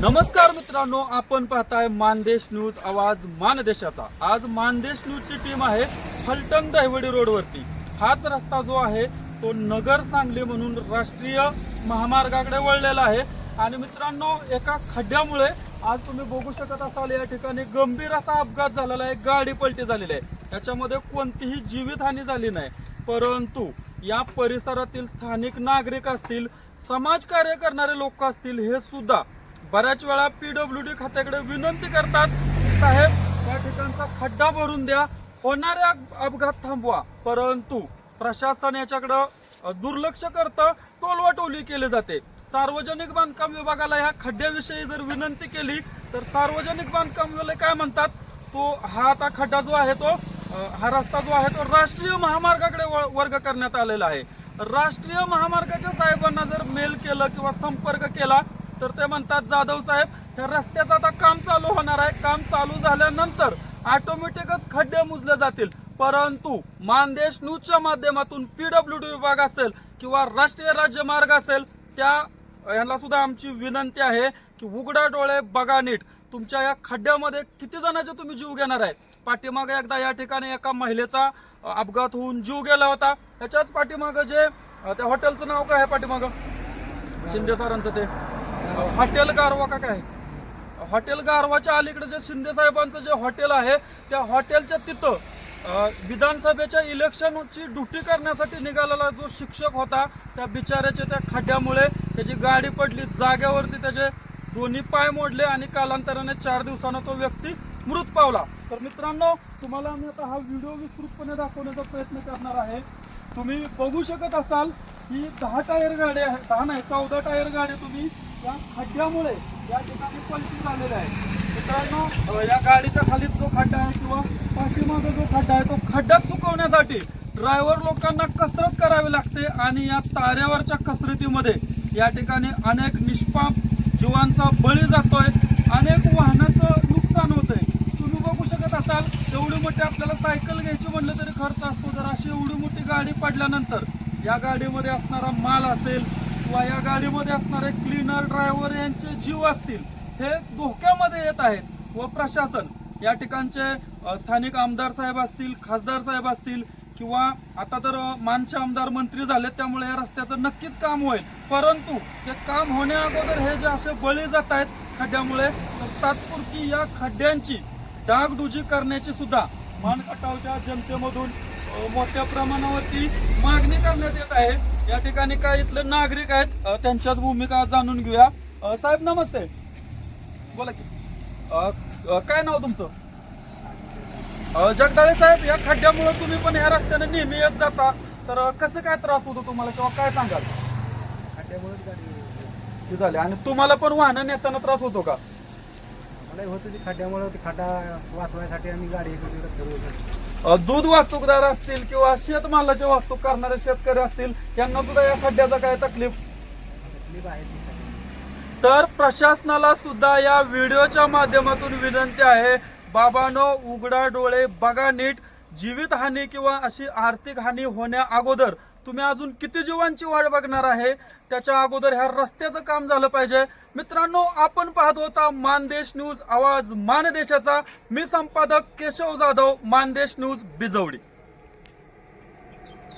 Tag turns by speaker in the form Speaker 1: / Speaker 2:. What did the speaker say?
Speaker 1: नमस्कार मित्रांनो आपण पाहताय मानदेश न्यूज आवाज मानदेशाचा. आज मानदेश न्यूजची टीम आहे फलटण दहिवडी रोडवरती. हाच रस्ता जो आहे तो नगर सांगली म्हणून राष्ट्रीय महामार्गाकडे वळलेला आहे. आणि मित्रांनो एका खड्ड्यामुळे आज तुम्ही बघू शकत असाल या ठिकाणी गंभीर असा अपघात झालेला आहे गाडी पलटी झालेली आहे. याच्यामध्ये कोणतीही जीवितहानी झाली नाही. परंतु या परिसरातील स्थानिक नागरिक असतील समाजकार्य करणारे लोक असतील हे सुद्धा बऱ्याच वेळा पी डब्ल्यू डी खात्याकडे विनंती करतात साहेब या ठिकाणचा खड्डा भरून द्या होणारे अपघात थांबवा. परंतु प्रशासन याच्याकडं दुर्लक्ष करतं टोलवाटोली केली जाते. सार्वजनिक बांधकाम विभागाला ह्या खड्ड्याविषयी जर विनंती केली तर सार्वजनिक बांधकाम विभाग काय म्हणतात? तो हा आता खड्डा जो आहे तो हा रस्ता जो आहे तो राष्ट्रीय महामार्गाकडे व- वर्ग करण्यात आलेला आहे. राष्ट्रीय महामार्गाच्या साहेबांना जर मेल केलं किंवा संपर्क केला तर ते म्हणतात जाधव साहेब ह्या रस्त्याचं आता काम चालू होणार आहे. काम चालू झाल्यानंतर ऑटोमॅटिकच खड्डे मुजले जातील. परंतु मानदेश न्यूजच्या माध्यमातून पीडब्ल्यू डी विभाग असेल किंवा राष्ट्रीय राज्यमार्ग असेल त्या यांना सुद्धा आमची विनंती आहे की उघडा डोळे बघा नीट. तुमच्या या खड्ड्यामध्ये किती जणांचे तुम्ही जीव घेणार आहे? पाठीमागे एकदा या ठिकाणी एका महिलेचा अपघात होऊन जीव गेला होता. याच्याच पाठीमागं जे त्या हॉटेलचं नाव काय आहे पाठीमागं? शिंदे सरांचं ते. हॉटेल गारवा का काय? हॉटेल गारवाच्या अलीकडे जे शिंदे साहेबांचं जे हॉटेल आहे त्या हॉटेलच्या तिथं विधानसभेच्या इलेक्शनची ड्युटी करण्यासाठी निघालेला जो शिक्षक होता त्या बिचाऱ्याच्या त्या खड्ड्यामुळे त्याची गाडी पडली जाग्यावरती त्याचे दोन्ही पाय मोडले आणि कालांतराने चार दिवसानं तो व्यक्ती मृत पावला. तर मित्रांनो तुम्हाला आम्ही आता हा व्हिडिओ विस्तृतपणे दाखवण्याचा प्रयत्न करणार आहे. तुम्ही बघू शकत असाल ही दहा टायर गाडी आहे दहा नाही चौदा टायर गाडी तुम्ही या खड्ड्यामुळे या ठिकाणी पलटी झालेला आहे. मित्रांनो या गाडीच्या खाली जो खड्डा आहे किंवा पाठीमागे जो खड्डा आहे तो खड्डा चुकवण्यासाठी ड्रायव्हर लोकांना कसरत करावी लागते आणि या ताऱ्यावरच्या कसरतीमध्ये या ठिकाणी अनेक निष्पाप जीवांचा बळी जातोय. अनेक वाहनाचं नुकसान होतंय. तुम्ही बघू शकत असाल एवढी मोठी आपल्याला सायकल घ्यायची म्हणलं तरी खर्च असतो. जर अशी एवढी मोठी गाडी पडल्यानंतर या गाडीमध्ये असणारा माल असेल किंवा या गाडीमध्ये असणारे क्लीनर ड्रायव्हर यांचे जीव असतील हे धोक्यामध्ये येत आहेत व प्रशासन. या ठिकाणचे स्थानिक आमदार साहेब असतील खासदार साहेब असतील किंवा आता तर मानचे आमदार मंत्री झाले त्यामुळे या रस्त्याचं नक्कीच काम होईल. परंतु ते काम होण्या अगोदर हे जे असे बळी जात आहेत खड्ड्यामुळे तर तात्पुरती या खड्ड्यांची डागडुजी करण्याची सुद्धा मानकटावच्या जनतेमधून मोठ्या प्रमाणावरती मागणी करण्यात येत आहे. या ठिकाणी काय इथले नागरिक आहेत त्यांच्याच भूमिका जाणून घेऊया. साहेब नमस्ते. बोला की. काय नाव तुमचं? जगदाळे साहेब या खड्ड्यामुळे तुम्ही पण या रस्त्याने नेहमी येत जाता. तर कसं काय त्रास होतो तुम्हाला किंवा काय सांगाल? ते झाले. आणि तुम्हाला पण वाहनं नेताना त्रास होतो का?
Speaker 2: मला होतं खड्ड्यामुळे खड्डा वाचवायसाठी आम्ही गाडी
Speaker 1: दूध वाहतूकदार असतील किंवा शेतमालाची वाहतूक करणारे शेतकरी असतील यांना सुद्धा या खड्ड्याचा काय तकलीफ? तर प्रशासनाला सुद्धा या व्हिडिओच्या माध्यमातून विनंती आहे बाबानो उघडा डोळे बघा नीट. जीवितहानी किंवा अशी आर्थिक हानी होण्या अगोदर तुम्ही अजून किती जीवांची वाट बघणार आहे? त्याच्या अगोदर ह्या रस्त्याचं काम झालं पाहिजे. मित्रांनो आपण पाहत होता मानदेश न्यूज आवाज मानदेशाचा. मी संपादक केशव जाधव मानदेश न्यूज बिजवडी.